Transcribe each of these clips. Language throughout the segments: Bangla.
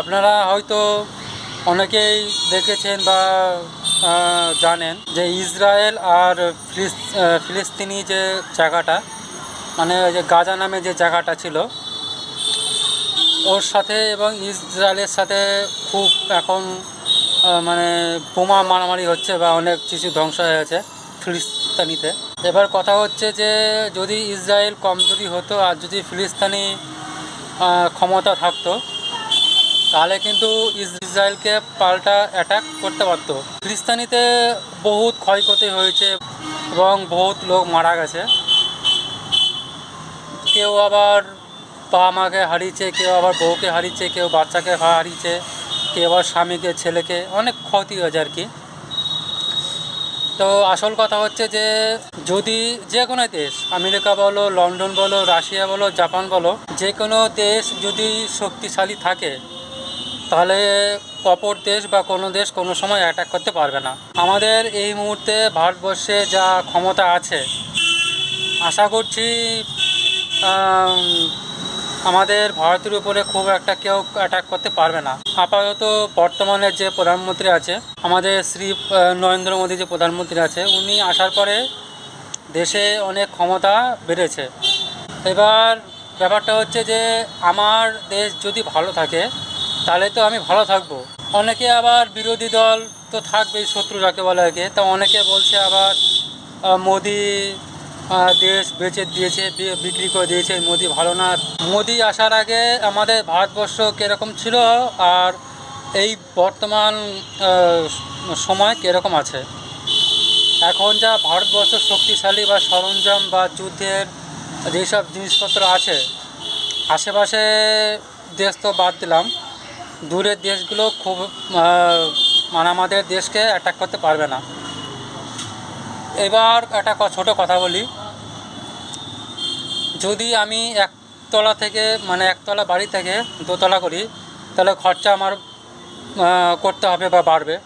আপনারা হয়তো অনেকেই দেখেছেন বা জানেন যে ইসরায়েল আর ফিলিস্তিনি যে জায়গাটা মানে যে গাজা নামে যে জায়গাটা ছিল, ওর সাথে এবং ইসরায়েলের সাথে খুব এখন মানে বোমা মারামারি হচ্ছে বা অনেক কিছু ধ্বংস হয়ে গেছে ফিলিস্তানিতে। এবার কথা হচ্ছে যে যদি ইসরায়েল কমজোরি হতো আর যদি ফিলিস্তানি ক্ষমতা থাকতো তাহলে কিন্তু ইস- ইসরায়েলকে পাল্টা অ্যাটাক করতে পারতো। ফিলিস্তানিতে বহুত ক্ষয়ক্ষতি হয়েছে এবং বহুত লোক মারা গেছে। কেউ আবার বাবা মাকে হারিয়েছে, কেউ আবার বউকে হারিয়েছে, কেউ বাচ্চাকে হারিয়েছে, কেউ আবার স্বামীকে, ছেলেকে, অনেক ক্ষতি হয়েছে আর কি। তো আসল কথা হচ্ছে যে, যদি যে কোনো দেশ, আমেরিকা বলো, লন্ডন বলো, রাশিয়া বলো, জাপান বলো, যে কোনো দেশ যদি শক্তিশালী থাকে তাহলে অপর দেশ বা কোনো দেশ কোনো সময় অ্যাটাক করতে পারবে না। আমাদের এই মুহূর্তে ভারতবর্ষে যা ক্ষমতা আছে, আশা করছি আমাদের ভারতের উপরে খুব একটা কেউ অ্যাটাক করতে পারবে না। আপাতত বর্তমানে যে প্রধানমন্ত্রী আছে, আমাদের শ্রী নরেন্দ্র মোদী যে প্রধানমন্ত্রী আছে, উনি আসার পরে দেশে অনেক ক্ষমতা বেড়েছে। এবার ব্যাপারটা হচ্ছে যে, আমার দেশ যদি ভালো থাকে তাহলে তো আমি ভালো থাকব। অনেকে আবার বিরোধী দল তো থাকবেই, শত্রু যাকে বলে কি। তা অনেকে বলছে আবার মোদি দেশ বেচে দিয়েছে বিক্রি করে দিয়েছে, মোদি ভালো না। মোদি আসার আগে আমাদের ভারতবর্ষ কীরকম ছিল আর এই বর্তমান সময় কীরকম আছে? এখন যা ভারতবর্ষ শক্তিশালী বা সরঞ্জাম বা যুদ্ধের যেসব জিনিসপত্র আছে, আশেপাশে দেশ তো বাদ দিলাম। দূরের দেশগুলো খুব মানে আমাদের দেশকে অ্যাটাক করতে পারবে না। এবার একটা ছোট কথা বলি। যদি আমি একতলা থেকে মানে একতলা বাড়ি থেকে দোতলা করি, তাহলে খরচা আমার করতে হবে বা বাড়বে।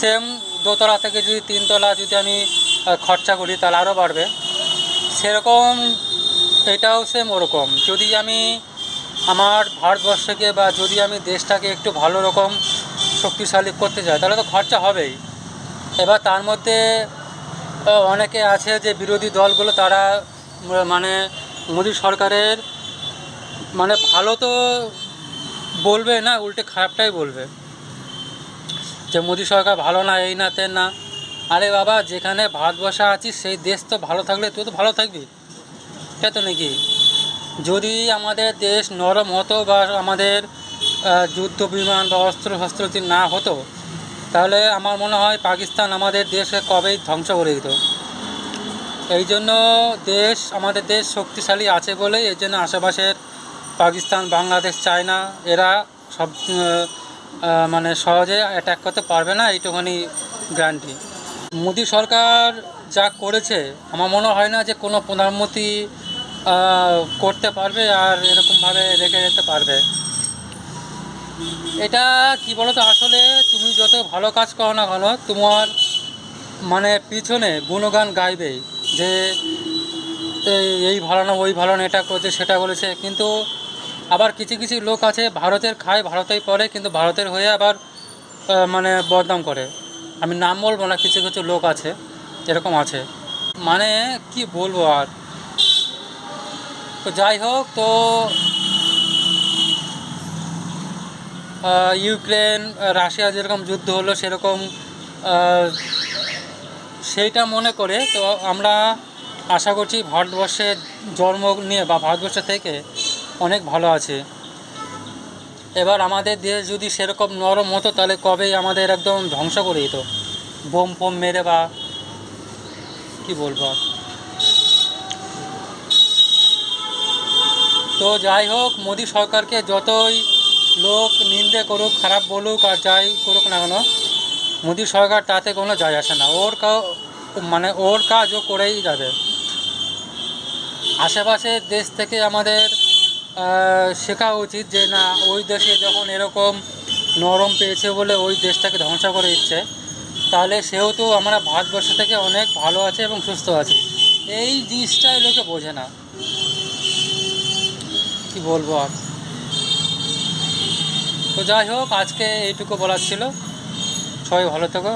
সেম দোতলা থেকে যদি তিনতলা যদি আমি খরচা করি, তাহলে আরও বাড়বে। সেরকম, এটাও সেম ওরকম। যদি আমি আমার ভারতবর্ষকে বা যদি আমি দেশটাকে একটু ভালো রকম শক্তিশালী করতে চাই, তাহলে তো খরচা হবেই। এবার তার মধ্যে অনেকে আছে যে বিরোধী দলগুলো, তারা মানে মোদী সরকারের মানে ভালো তো বলবে না, উল্টে খারাপটাই বলবে। যে মোদী সরকার ভালো না, এই না, তেন না। আরে বাবা, যেখানে ভারতবর্ষে আছিস, সেই দেশ তো ভালো থাকলে, তুই তো ভালো থাকবি। এটা তো নাকি? যদি আমাদের দেশ নরম হতো বা আমাদের যুদ্ধ বিমান বা অস্ত্র শস্ত্র যদি না হতো, তাহলে আমার মনে হয় পাকিস্তান আমাদের দেশে কবেই ধ্বংস করে দিত। এই জন্য দেশ, আমাদের দেশ শক্তিশালী আছে বলেই এই জন্য আশেপাশের পাকিস্তান, বাংলাদেশ, চায়না, এরা সব মানে সহজে অ্যাটাক করতে পারবে না এইটুখানি গ্যারান্টি মোদী সরকার যা করেছে, আমার মনে হয় না যে কোনো প্রধানমন্ত্রী করতে পারবে আর এরকমভাবে রেখে যেতে পারবে। এটা কি বলতো, আসলে তুমি যত ভালো কাজ করো না কেন, তোমার মানে পিছনে গুণগান গাইবেই যে এই- এই ভালো না ওই ভালো না এটা করেছে, সেটা বলেছে। কিন্তু আবার কিছু কিছু লোক আছে, ভারতের খায়, ভারতেই পড়ে, কিন্তু ভারতের হয়ে আবার মানে বদনাম করে। আমি নাম বলব না, কিছু কিছু লোক আছে, এরকম আছে। মানে কি বলব আর? তো যাই হোক, তো ইউক্রেন রাশিয়া যেরকম যুদ্ধ হলো সেরকম সেইটা মনে করে। তো আমরা আশা করছি ভারতবর্ষের জন্ম নিয়ে বা ভারতবর্ষ থেকে অনেক ভালো আছে। এবার আমাদের দেশ যদি সেরকম নরম হতো, তাহলে কবেই আমাদের একদম ধ্বংস করে দিত। বোম ফোম মেরে বা কি বলব তো যাই হোক, মোদী সরকারকে যতই লোক নিন্দে করুক, খারাপ বলুক আর যাই করুক না কেন, মোদী সরকার তাতে কোনো যায় আসে না। ওর কা মানে ওর কাজ ও করেই যাবে। আশেপাশের দেশ থেকে আমাদের শেখা উচিত যে না, ওই দেশে যখন এরকম নরম পেয়েছে বলে ওই দেশটাকে ধ্বংস করে দিচ্ছে, তাহলে সেহেতু আমরা ভারতবর্ষ থেকে অনেক ভালো আছে এবং সুস্থ আছে। এই জিনিসটাই লোকে বোঝে না। কি বলব আর? তো যাই হোক আজকে এইটুকু বলার ছিল। সবাই ভালো থেকো।